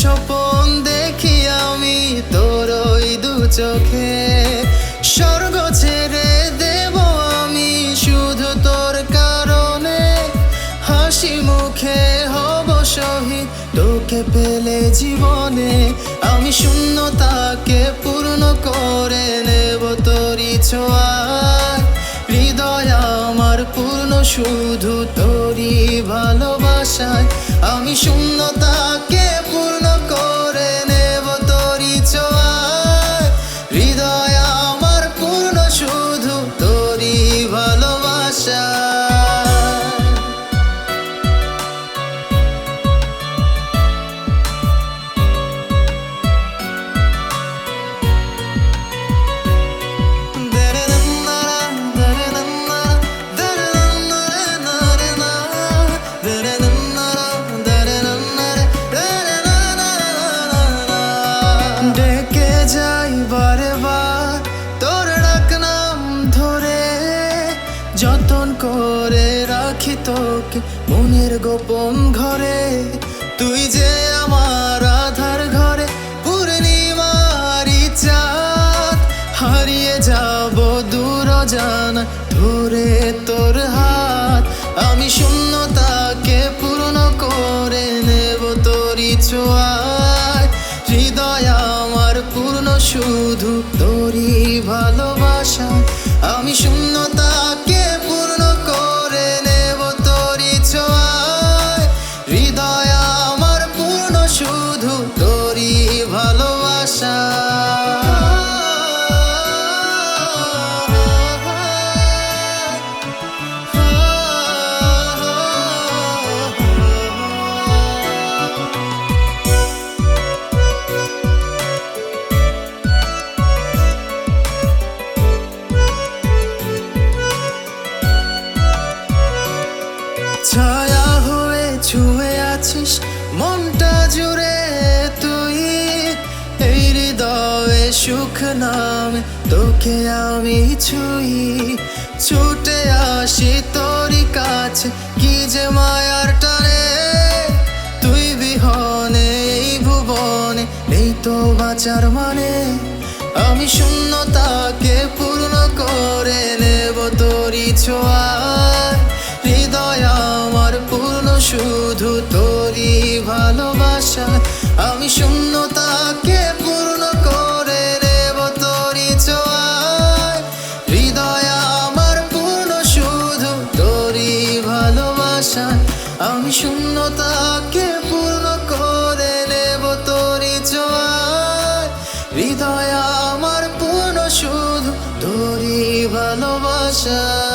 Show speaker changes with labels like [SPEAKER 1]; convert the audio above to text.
[SPEAKER 1] স্বপন দেখি আমি তোর ওই দু চোখে। স্বর্গ ছেড়ে দেব আমি শুধু তোর কারণে। হাসি মুখে হব শহীদ, তোকে পেলে জীবনে। আমি শূন্যতাকে পূর্ণ করে নেব তোরই ছোঁয়ায়। হৃদয় আমার পূর্ণ, শুধু তোরই ভালোবাসায়। আমি শূন্যতাকে ডেকে যাই বারে বার তোর ডাক নাম ধরে যতন করে রাখি তোকে মনের গোপন ঘরে তুই যে আমার আধার ঘরে পূর্ণিমারি চাঁদ হারিয়ে যাব দূর জানা ধরে তোর শুধু তোরই ভালোবাসা। আমি শূন্যতাকে পূর্ণ করে নেব তোরই ছোঁয়ায়। হৃদয় আমার পূর্ণ শুধু তোরই ভালোবাসা। নামে, তোকে আমি ছুঁই। ছুটে আসি তোরই কাছে, কি যে মায়ার টানে। তুই বিহনে, এই ভুবনে নেই তো বাঁচার মানে। আমি শূন্যতাকে পূর্ণ করে নেব তোরই ছোঁয়ায় হৃদয় আমার পূর্ণ, শুধু তোরই ভালোবাসা। আমি শূন্যতাকে আমার